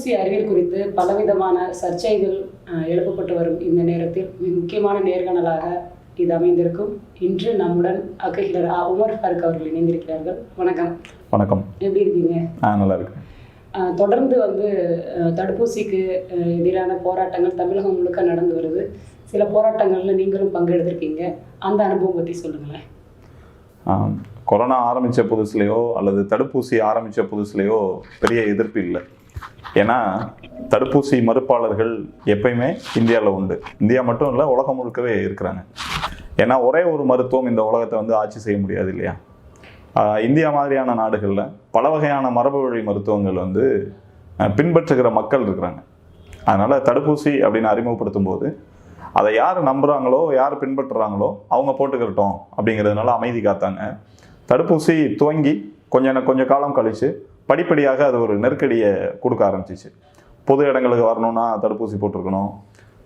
தடுப்பூசி அறிவியல் குறித்து பலவிதமான சர்ச்சைகள் எழுப்பப்பட்டு வரும் இந்த நேரத்தில். மிக முக்கியமான நேர்காணலாக இது அமைந்திருக்கும். இன்று நம்முடன் அக்ககிலர் ஆ உமர் ஃபாருக் அவர்கள் இணைந்திருக்கிறார்கள். வணக்கம். வணக்கம். எப்படி இருக்கீங்க? ஆ நல்லா இருக்கு தொடர்ந்து வந்து தடுப்பூசிக்கு எதிரான போராட்டங்கள் தமிழகம் முழுக்க நடந்து வருது. சில போராட்டங்கள்ல நீங்களும் பங்கெடுத்திருக்கீங்க. அந்த அனுபவம் பற்றி சொல்லுங்களேன். கொரோனா ஆரம்பித்த புதுசுலையோ அல்லது தடுப்பூசி ஆரம்பித்த புதுசுலையோ பெரிய எதிர்ப்பு இல்லை. ஏன்னா தடுப்பூசி மறுப்பாளர்கள் எப்பயுமே இந்தியாவில் உண்டு. இந்தியா மட்டும் இல்லை உலகம் முழுக்கவே இருக்கிறாங்க. ஏன்னா ஒரே ஒரு மருத்துவம் இந்த உலகத்தை வந்து ஆட்சி செய்ய முடியாது இல்லையா? இந்தியா மாதிரியான நாடுகளில் பல வகையான மரபு வழி மருத்துவங்கள் வந்து பின்பற்றுகிற மக்கள் இருக்கிறாங்க. அதனால் தடுப்பூசி அப்படின்னு அறிமுகப்படுத்தும் போது அதை யார் நம்புகிறாங்களோ யார் பின்பற்றுறாங்களோ அவங்க போட்டுக்கிறட்டும் அப்படிங்கிறதுனால அமைதி காத்தாங்க. தடுப்பூசி துவங்கி கொஞ்சம் கொஞ்சம் காலம் கழித்து படிப்படியாக அது ஒரு நெருக்கடியை கொடுக்க ஆரம்பிச்சிச்சு. பொது இடங்களுக்கு வரணும்னா தடுப்பூசி போட்டிருக்கணும்.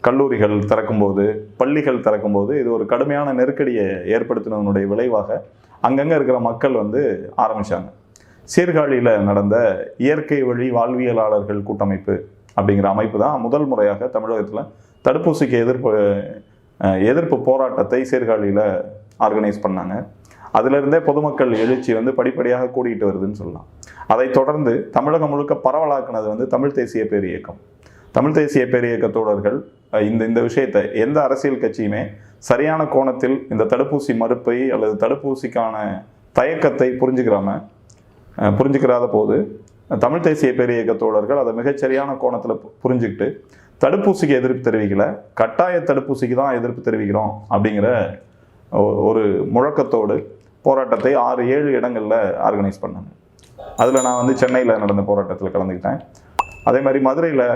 கல்லூரிகள் திறக்கும்போது பள்ளிகள் திறக்கும்போது இது ஒரு கடுமையான நெருக்கடியை ஏற்படுத்தினதனுடைய விளைவாக அங்கங்கே இருக்கிற மக்கள் வந்து ஆரம்பித்தாங்க சீர்காழியில் நடந்த இயற்கை வழி வாழ்வியலாளர்கள் கூட்டமைப்பு அப்படிங்கிற அமைப்பு தான் முதல் முறையாக தமிழகத்தில் தடுப்பூசிக்கு எதிர்ப்பு எதிர்ப்பு போராட்டத்தை சீர்காழியில் ஆர்கனைஸ் பண்ணாங்க. அதிலிருந்தே பொதுமக்கள் எழுச்சி வந்து படிப்படியாக கூடிட்டு வருதுன்னு சொல்லலாம். அதைத் தொடர்ந்து தமிழகம் முழுக்க பரவலாக்குனது வந்து தமிழ் தேசிய பேரியக்கம். தமிழ் தேசிய பேரியக்க தோழர்கள் இந்த இந்த விஷயத்தை எந்த அரசியல் கட்சியுமே சரியான கோணத்தில் இந்த தடுப்பூசி மறுப்பை அல்லது தடுப்பூசிக்கான தயக்கத்தை புரிஞ்சுக்கிறாம புரிஞ்சுக்கிறாத போது தமிழ் தேசிய பேரியக்க தோழர்கள் அதை மிகச்சரியான கோணத்தில் புரிஞ்சுக்கிட்டு தடுப்பூசிக்கு எதிர்ப்பு தெரிவிக்கல கட்டாய தடுப்பூசிக்கு தான் எதிர்ப்பு தெரிவிக்கிறோம் அப்படிங்கிற ஒரு முழக்கத்தோடு போராட்டத்தை ஆறு ஏழு இடங்களில் ஆர்கனைஸ் பண்ணாங்க. அதில் நான் வந்து சென்னையில் நடந்த போராட்டத்தில் கலந்துக்கிட்டேன். அதே மாதிரி மதுரையில்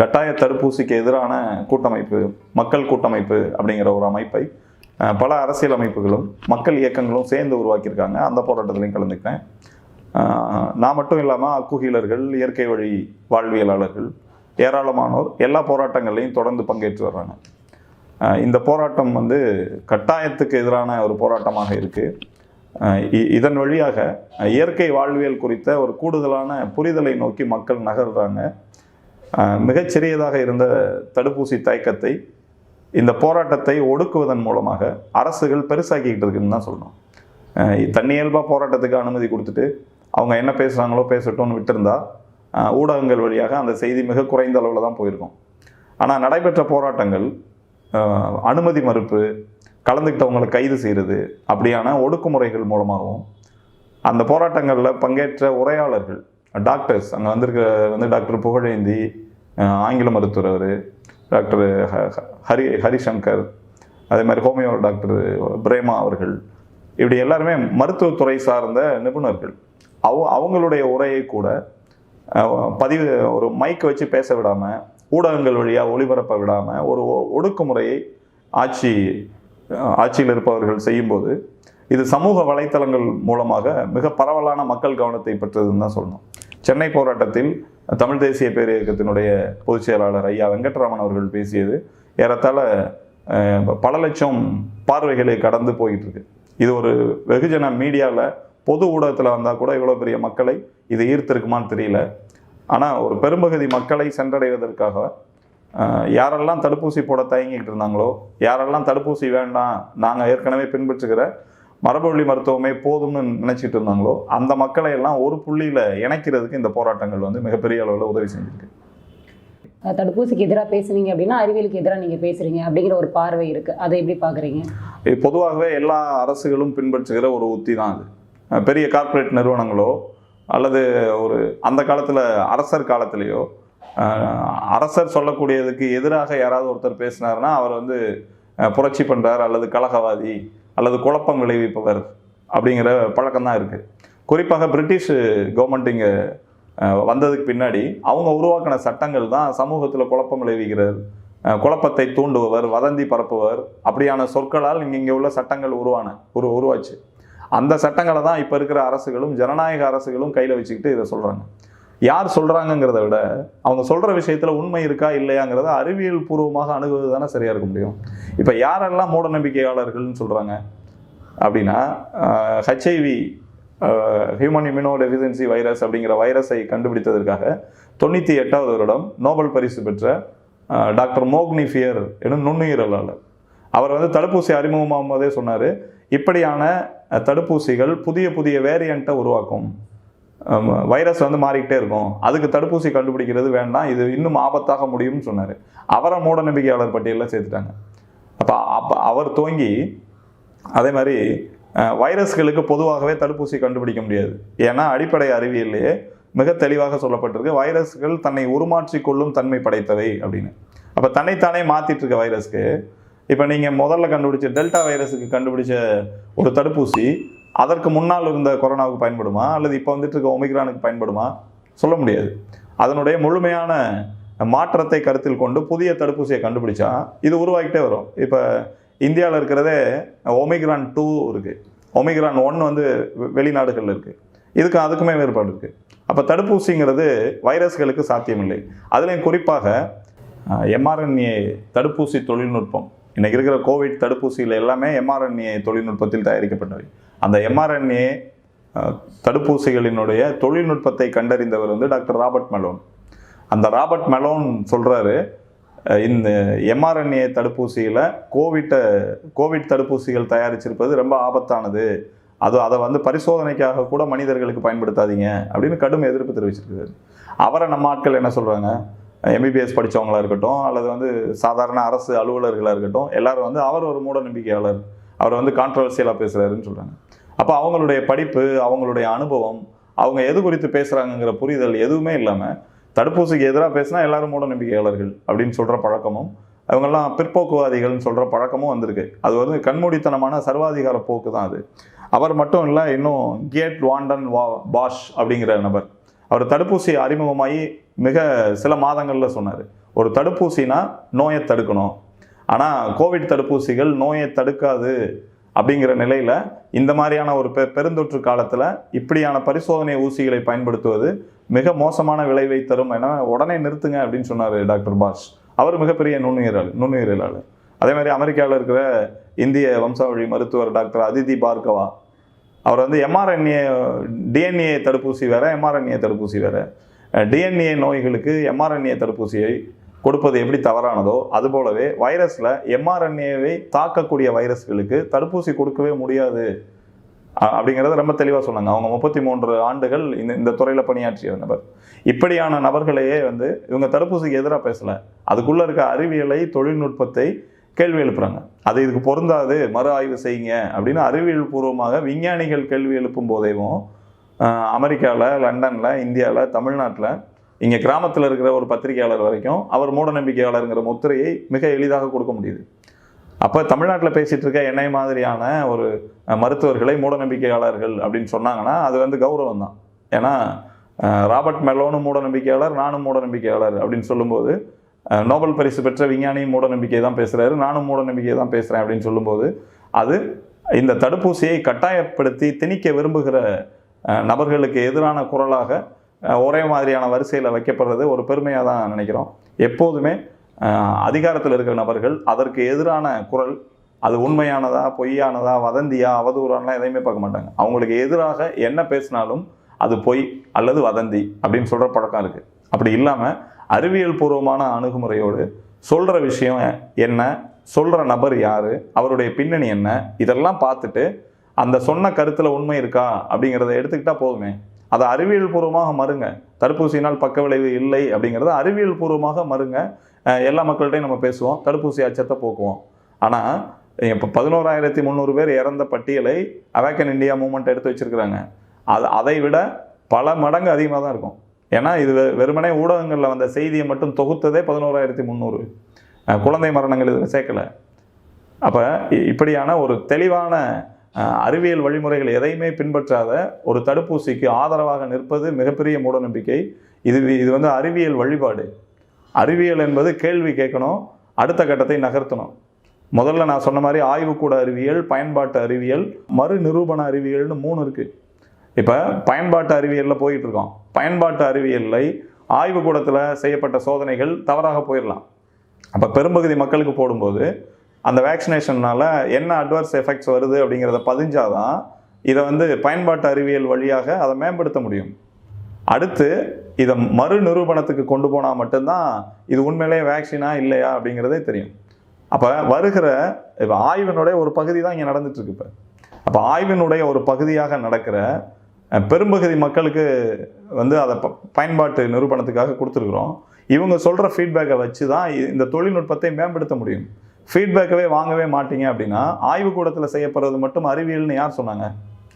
கட்டாய தடுப்பூசிக்கு எதிரான கூட்டமைப்பு மக்கள் கூட்டமைப்பு அப்படிங்கிற ஒரு அமைப்பை பல அரசியல் அமைப்புகளும் மக்கள் இயக்கங்களும் சேர்ந்து உருவாக்கியிருக்காங்க. அந்த போராட்டத்திலையும் கலந்துக்கிட்டேன். நான் மட்டும் இல்லாமல் அக்குகீலர்கள் இயற்கை வழி வாழ்வியலாளர்கள் ஏராளமானோர் எல்லா போராட்டங்கள்லையும் தொடர்ந்து பங்கேற்று வர்றாங்க. இந்த போராட்டம் வந்து கட்டாயத்துக்கு எதிரான ஒரு போராட்டமாக இருக்குது இதன் வழியாக இயற்கை வாழ்வியல் குறித்த ஒரு கூடுதலான புரிதலை நோக்கி மக்கள் நகர்றாங்க. மிகச்சிறியதாக இருந்த தடுப்பூசி தயக்கத்தை இந்த போராட்டத்தை ஒடுக்குவதன் மூலமாக அரசுகள் பெருசாக்கிக்கிட்டு இருக்குன்னு தான் சொல்லணும். தன்னியல்பாக போராட்டத்துக்கு அனுமதி கொடுத்துட்டு அவங்க என்ன பேசுகிறாங்களோ பேசட்டும்னு விட்டுருந்தா ஊடகங்கள் வழியாக அந்த செய்தி மிக குறைந்த அளவில் தான் போயிருக்கும். ஆனால் நடைபெற்ற போராட்டங்கள் அனுமதி மறுப்பு கலந்துக்கிட்டவங்களை கைது செய்கிறது அப்படியான ஒடுக்குமுறைகள் மூலமாகவும் அந்த போராட்டங்களில் பங்கேற்ற உரையாளர்கள் டாக்டர்ஸ் அங்கே வந்திருக்க வந்து டாக்டர் புகழேந்தி ஆங்கில மருத்துவர் அவர் டாக்டர் ஹ- ஹரி ஹரிசங்கர் அதே மாதிரி ஹோமியோ டாக்டர் பிரேமா அவர்கள் இப்படி எல்லாருமே மருத்துவத்துறை சார்ந்த நிபுணர்கள். அவ அவங்களுடைய உரையை கூட பதிவு ஒரு மைக் வச்சு பேச விடாமல் ஊடகங்கள் வழியாக ஒளிபரப்ப விடாமல் ஒரு ஒ- ஒடுக்குமுறையை ஆட்சி ஆட்சியில் இருப்பவர்கள் செய்யும்போது இது சமூக வலைத்தளங்கள் மூலமாக மிக பரவலான மக்கள் கவனத்தை பெற்றதுன்னு தான் சொல்லணும். சென்னை போராட்டத்தில் தமிழ் தேசிய பேரியக்கத்தினுடைய பொதுச் செயலாளர் ஐயா வெங்கட்ராமன் அவர்கள் பேசியது ஏறத்தாழ பல லட்சம் பார்வைகளை கடந்து போயிட்டு இருக்கு இது ஒரு வெகுஜன மீடியாவில் பொது ஊடகத்தில் வந்தால் கூட இவ்வளோ பெரிய மக்களை இது ஈர்த்திருக்குமான்னு தெரியல. ஆனால் ஒரு பெரும்பகுதி மக்களை சென்றடைவதற்காக யாரெல்லாம் தடுப்பூசி போட தயங்கிக்கிட்டு இருந்தாங்களோ யாரெல்லாம் தடுப்பூசி வேண்டாம் நாங்கள் ஏற்கனவே பின்பற்றுகிற மரபுவழி மருத்துவமே போதும்னு நினைச்சிட்டு இருந்தாங்களோ அந்த மக்களை எல்லாம் ஒரு புள்ளியில இணைக்கிறதுக்கு இந்த போராட்டங்கள் வந்து மிகப்பெரிய அளவில் உதவி செஞ்சிருக்கு. தடுப்பூசிக்கு எதிராக பேசுனீங்க அப்படின்னா அறிவியலுக்கு எதிராக நீங்கள் பேசுகிறீங்க அப்படிங்கிற ஒரு பார்வை இருக்குது அதை எப்படி பார்க்குறீங்க? பொதுவாகவே எல்லா அரசுகளும் பின்பற்றுகிற ஒரு உத்தி தான் அது. பெரிய கார்ப்பரேட் நிறுவனங்களோ அல்லது ஒரு அந்த காலத்தில் அரசர் காலத்திலேயோ அரசர் சொல்லக்கூடியதுக்கு எதிராக யாராவது ஒருத்தர் பேசினாருன்னா அவர் வந்து புரட்சி பண்ணுறார் அல்லது கலகவாதி அல்லது குழப்பம் விளைவிப்பவர் அப்படிங்கிற பழக்கம் தான் இருக்குது குறிப்பாக பிரிட்டிஷ் கவர்மெண்ட் இங்கே வந்ததுக்கு பின்னாடி அவங்க உருவாக்கின சட்டங்கள் தான் சமூகத்தில் குழப்பம் விளைவிக்கிறது குழப்பத்தை தூண்டுபவர் வதந்தி பரப்புவர் அப்படியான சொற்களால் இங்கே இங்கே உள்ள சட்டங்கள் உருவான உரு உருவாச்சு. அந்த சட்டங்களை தான் இப்போ இருக்கிற அரசுகளும் ஜனநாயக அரசுகளும் கையில் வச்சுக்கிட்டு இதை சொல்கிறாங்க யார் சொல்கிறாங்கங்கிறத விட அவங்க சொல்கிற விஷயத்தில் உண்மை இருக்கா இல்லையாங்கிறத அறிவியல் பூர்வமாக அணுகுவது தானே சரியாக இருக்க முடியும். இப்போ யாரெல்லாம் மூட நம்பிக்கையாளர்கள்னு சொல்கிறாங்க அப்படின்னா HIV human immuno deficiency virus அப்படிங்கிற வைரஸை கண்டுபிடித்ததற்காக தொண்ணூற்றி எட்டாவது வருடம் நோபல் பரிசு பெற்ற டாக்டர் மோக்னிஃபியர் எனும் நுண்ணுயிரலாளர். அவர் வந்து தடுப்பூசி அறிமுகமாகும் போதே சொன்னார் இப்படியான தடுப்பூசிகள் புதிய புதிய வேரியண்ட்டை உருவாக்கும். வைரஸ் வந்து மாறிக்கிட்டே இருக்கும். அதுக்கு தடுப்பூசி கண்டுபிடிக்கிறது வேண்டாம். இது இன்னும் ஆபத்தாக முடியும்னு சொன்னார். அவரை மூட நம்பிக்கையாளர் பட்டியலில் சேர்த்துட்டாங்க. அப்போ அப்போ அவர் துவங்கி அதே மாதிரி வைரஸ்களுக்கு பொதுவாகவே தடுப்பூசி கண்டுபிடிக்க முடியாது. ஏன்னா அடிப்படை அறிவியல்லையே மிக தெளிவாக சொல்லப்பட்டிருக்கு வைரஸ்கள் தன்னை உருமாற்றிக்கொள்ளும் தன்மை படைத்தவை அப்படின்னு. அப்போ தன்னைத்தானே மாற்றிட்டு இருக்க வைரஸ்க்கு இப்போ நீங்கள் முதல்ல கண்டுபிடிச்ச டெல்டா வைரஸுக்கு கண்டுபிடிச்ச ஒரு தடுப்பூசி அதற்கு முன்னால் இருந்த கொரோனாவுக்கு பயன்படுமா? அல்லது இப்போ வந்துட்டு இருக்க ஒமிக்ரானுக்கு பயன்படுமா? சொல்ல முடியாது. அதனுடைய முழுமையான மாற்றத்தை கருத்தில் கொண்டு புதிய தடுப்பூசியை கண்டுபிடிச்சா இது உருவாகிட்டே வரும். இப்போ இந்தியாவில் இருக்கிறதே ஒமிக்ரான் டூ இருக்குது ஒமிக்ரான் ஒன் வந்து வெ- இருக்குது இதுக்கு அதுக்குமே வேறுபாடு இருக்குது அப்போ தடுப்பூசிங்கிறது வைரஸ்களுக்கு சாத்தியமில்லை. அதுலேயும் குறிப்பாக எம்ஆர்என்ஏ தடுப்பூசி தொழில்நுட்பம். இன்றைக்கி இருக்கிற கோவிட் தடுப்பூசியில் எல்லாமே எம்ஆர்என்ஏ தொழில்நுட்பத்தில் தயாரிக்கப்பட்டவை. அந்த எம்ஆர்என்ஏ தடுப்பூசிகளினுடைய தொழில்நுட்பத்தை கண்டறிந்தவர் வந்து டாக்டர் ராபர்ட் மெலோன். அந்த ராபர்ட் மெலோன் சொல்கிறாரு இந்த எம்ஆர்என்ஏ தடுப்பூசியில் கோவிட்டை கோவிட் தடுப்பூசிகள் தயாரிச்சிருப்பது ரொம்ப ஆபத்தானது. அது அதை வந்து பரிசோதனைக்காக கூட மனிதர்களுக்கு பயன்படுத்தாதீங்க அப்படின்னு கடும் எதிர்ப்பு தெரிவிச்சிருக்கிறார். அவரை நம்ம ஆட்கள் என்ன சொல்கிறாங்க எம்பிபிஎஸ் படிச்சவங்களா இருக்கட்டும் அல்லது வந்து சாதாரண அரசு அலுவலர்களாக இருக்கட்டும் எல்லாரும் வந்து அவர் ஒரு மூட நம்பிக்கையாளர். அவர் வந்து கான்ட்ரவர்சியலாக பேசுகிறாருன்னு சொல்கிறாங்க அப்போ அவங்களுடைய படிப்பு அவங்களுடைய அனுபவம் அவங்க எது குறித்து பேசுகிறாங்கங்கிற புரிதல் எதுவுமே இல்லாமல் தடுப்பூசிக்கு எதிராக பேசினா எல்லாரும் மூட நம்பிக்கையாளர்கள் அப்படின்னு சொல்கிற பழக்கமும் அவங்கெல்லாம் பிற்போக்குவாதிகள்னு சொல்கிற பழக்கமும் வந்திருக்கு. அது வந்து கண்மூடித்தனமான சர்வாதிகார போக்கு தான் அது. அவர் மட்டும் இல்லை இன்னும் கேட் வாண்டன் வா பாஷ் அப்படிங்கிற நபர். அவர் தடுப்பூசி அறிமுகமாகி மிக சில மாதங்களில் சொன்னார். ஒரு தடுப்பூசினா நோயை தடுக்கணும். ஆனால் கோவிட் தடுப்பூசிகள் நோயை தடுக்காது அப்படிங்கிற நிலையில் இந்த மாதிரியான ஒரு பெ பெருந்தொற்று காலத்தில் இப்படியான பரிசோதனை ஊசிகளை பயன்படுத்துவது மிக மோசமான விளைவை தரும் என உடனே நிறுத்துங்க அப்படின்னு சொன்னார் டாக்டர் பாஷ். அவர் மிகப்பெரிய நுண்ணுயிராளர் நுண்ணுயிரியலாளர் அதே மாதிரி அமெரிக்காவில் இருக்கிற இந்திய வம்சாவழி மருத்துவர் டாக்டர் அதிதி பார்கவா. அவர் வந்து எம்ஆர்என்ஏ டிஎன்ஏ தடுப்பூசி வேறு எம்ஆர்என்ஏ தடுப்பூசி வேறு. டிஎன்ஏ நோய்களுக்கு எம்ஆர்என்ஏ தடுப்பூசியை கொடுப்பது எப்படி தவறானதோ அதுபோலவே வைரஸில் எம்ஆர்என்ஏவை தாக்கக்கூடிய வைரஸ்களுக்கு தடுப்பூசி கொடுக்கவே முடியாது. அப்படிங்கிறத ரொம்ப தெளிவாக சொன்னாங்க. அவங்க முப்பத்தி மூன்று ஆண்டுகள் இந்த இந்த துறையில் பணியாற்றிய நபர். இப்படியான நபர்களையே வந்து இவங்க தடுப்பூசிக்கு எதிராக பேசலை. அதுக்குள்ளே இருக்க அறிவியலை தொழில்நுட்பத்தை கேள்வி எழுப்புறாங்க. அது இதுக்கு பொருந்தாது மறு ஆய்வு செய்யுங்க அப்படின்னு அறிவியல் பூர்வமாக விஞ்ஞானிகள் கேள்வி எழுப்பும் போதேவும் அமெரிக்காவில் லண்டனில் இந்தியாவில் தமிழ்நாட்டில் இங்கே கிராமத்தில் இருக்கிற ஒரு பத்திரிகையாளர் வரைக்கும் அவர் மூடநம்பிக்கையாளருங்கிற முத்திரையை மிக எளிதாக கொடுக்க முடியுது. அப்போ தமிழ்நாட்டில் பேசிகிட்டு இருக்க என்னை மாதிரியான ஒரு மருத்துவர்களை மூடநம்பிக்கையாளர்கள் அப்படின்னு சொன்னாங்கன்னா அது வந்து கௌரவம் தான். ஏன்னா ராபர்ட் மெலோனும் மூடநம்பிக்கையாளர் நானும் மூடநம்பிக்கையாளர் அப்படின்னு சொல்லும்போது நோபல் பரிசு பெற்ற விஞ்ஞானியும் மூடநம்பிக்கை தான் பேசுகிறாரு நானும் மூடநம்பிக்கை தான் பேசுகிறேன் அப்படின்னு சொல்லும்போது அது இந்த தடுப்பூசியை கட்டாயப்படுத்தி திணிக்க விரும்புகிற நபர்களுக்கு எதிரான குரலாக ஒரே மாதிரியான வரிசையில் வைக்கப்படுறது ஒரு பெருமையாக தான் நினைக்கிறோம். எப்போதுமே அதிகாரத்தில் இருக்கிற நபர்கள் அதற்கு எதிரான குரல் அது உண்மையானதா பொய்யானதா வதந்தியா அவதூறானலாம் எதையுமே பார்க்க மாட்டாங்க. அவங்களுக்கு எதிராக என்ன பேசினாலும் அது பொய் அல்லது வதந்தி அப்படின்னு சொல்கிற பழக்கம் இருக்குது அப்படி இல்லாமல் அறிவியல் பூர்வமான அணுகுமுறையோடு சொல்கிற விஷயம் என்ன சொல்கிற நபர் யார் அவருடைய பின்னணி என்ன இதெல்லாம் பார்த்துட்டு அந்த சொன்ன கருத்தில் உண்மை இருக்கா அப்படிங்கிறத எடுத்துக்கிட்டால் போதுமே. அதை அறிவியல் பூர்வமாக மறுங்க. தடுப்பூசியினால் பக்க விளைவு இல்லை அப்படிங்கிறத அறிவியல் பூர்வமாக மறுங்க. எல்லா மக்கள்கிட்டையும் நம்ம பேசுவோம். தடுப்பூசி அச்சத்தை போக்குவோம். ஆனால் இப்போ பதினோராயிரத்தி முந்நூறு பேர் இறந்த பட்டியலை அவேக்கன் இந்தியா மூமெண்ட் எடுத்து வச்சிருக்கிறாங்க. அது அதை விட பல மடங்கு அதிகமாக தான் இருக்கும். ஏன்னா இது வெ- வெறுமனே ஊடகங்களில் வந்த செய்தியை மட்டும் தொகுத்ததே பதினோராயிரத்தி முந்நூறு குழந்தை மரணங்கள் இதில் சேர்க்கலை. அப்போ இப்படியான ஒரு தெளிவான அறிவியல் வழிமுறைகள் எதையுமே பின்பற்றாத ஒரு தடுப்பூசிக்கு ஆதரவாக நிற்பது மிகப்பெரிய மூடநம்பிக்கை. இது இது வந்து அறிவியல் வழிபாடு. அறிவியல் என்பது கேள்வி கேட்கணும் அடுத்த கட்டத்தை நகர்த்தணும். முதல்ல நான் சொன்ன மாதிரி ஆய்வுக்கூட அறிவியல் பயன்பாட்டு அறிவியல் மறு நிரூபண அறிவியல்னு மூணு இருக்குது இப்போ பயன்பாட்டு அறிவியலில் போயிட்டுருக்கோம். பயன்பாட்டு அறிவியலை ஆய்வுக்கூடத்தில் செய்யப்பட்ட சோதனைகள் தவறாக போயிடலாம். அப்போ பெரும்பகுதி மக்களுக்கு போடும்போது அந்த வேக்சினேஷனால் என்ன அட்வர்ஸ் எஃபெக்ட்ஸ் வருது அப்படிங்கிறத பதிஞ்சாதான் இதை வந்து பயன்பாட்டு அறிவியல் வழியாக அதை மேம்படுத்த முடியும். அடுத்து இதை மறு நிரூபணத்துக்கு கொண்டு போனால் மட்டும்தான் இது உண்மையிலேயே வேக்சினா இல்லையா அப்படிங்கிறதே தெரியும். அப்போ வருகிற இப்போ ஆய்வினுடைய ஒரு பகுதி தான் இங்கே நடந்துட்டுருக்கு இப்போ. அப்போ ஆய்வினுடைய ஒரு பகுதியாக நடக்கிற பெரும்பகுதி மக்களுக்கு வந்து அதை ப- பயன்பாட்டு நிரூபணத்துக்காக கொடுத்துருக்குறோம். இவங்க சொல்கிற ஃபீட்பேக்கை வச்சு தான் இந்த தொழில்நுட்பத்தை மேம்படுத்த முடியும். ஃபீட்பேக்கவே வாங்கவே மாட்டீங்க அப்படின்னா ஆய்வுக்கூடத்தில் செய்யப்படுறது மட்டும் அறிவியல்னு யார் சொன்னாங்க?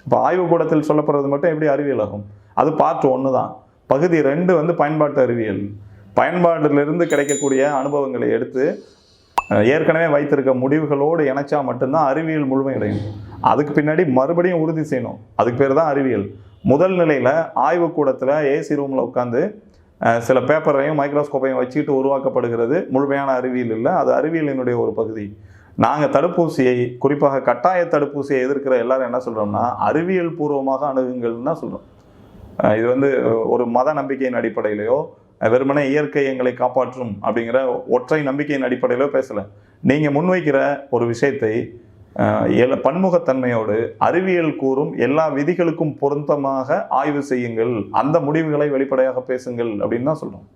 இப்போ ஆய்வுக்கூடத்தில் சொல்லப்படுறது மட்டும் எப்படி அறிவியல் ஆகும்? அது பார்ட் ஒன்று தான். பகுதி ரெண்டு வந்து பயன்பாட்டு அறிவியல். பயன்பாட்டிலிருந்து கிடைக்கக்கூடிய அனுபவங்களை எடுத்து ஏற்கனவே வைத்திருக்க முடிவுகளோடு இணைச்சா மட்டும்தான் அறிவியல் முழுமையடையும். அதுக்கு பின்னாடி மறுபடியும் உறுதி செய்யணும். அதுக்கு பேர் தான் அறிவியல். முதல் நிலையில் ஆய்வுக்கூடத்தில் ஏசி ரூமில் உட்காந்து சில பேப்பரையும் மைக்ரோஸ்கோப்பையும் வச்சுக்கிட்டு உருவாக்கப்படுகிறது. முழுமையான அறிவியல் இல்லை. அது அறிவியலினுடைய ஒரு பகுதி. நாங்கள் தடுப்பூசியை குறிப்பாக கட்டாய தடுப்பூசியை எதிர்க்கிற எல்லாரும் என்ன சொல்கிறோம்னா அறிவியல் பூர்வமாக அணுகுங்கள்னு தான் சொல்கிறோம் இது வந்து ஒரு மத நம்பிக்கையின் அடிப்படையிலையோ வெறுமனே இயற்கை எங்களை காப்பாற்றும் அப்படிங்கிற ஒற்றை நம்பிக்கையின் அடிப்படையிலோ பேசலை. நீங்கள் முன்வைக்கிற ஒரு விஷயத்தை எல- பன்முகத்தன்மையோடு அறிவியல் கூறும் எல்லா விதிகளுக்கும் பொருத்தமாக ஆய்வு செய்யுங்கள். அந்த முடிவுகளை வெளிப்படையாக பேசுங்கள் அப்படின்னு தான் சொல்கிறோம்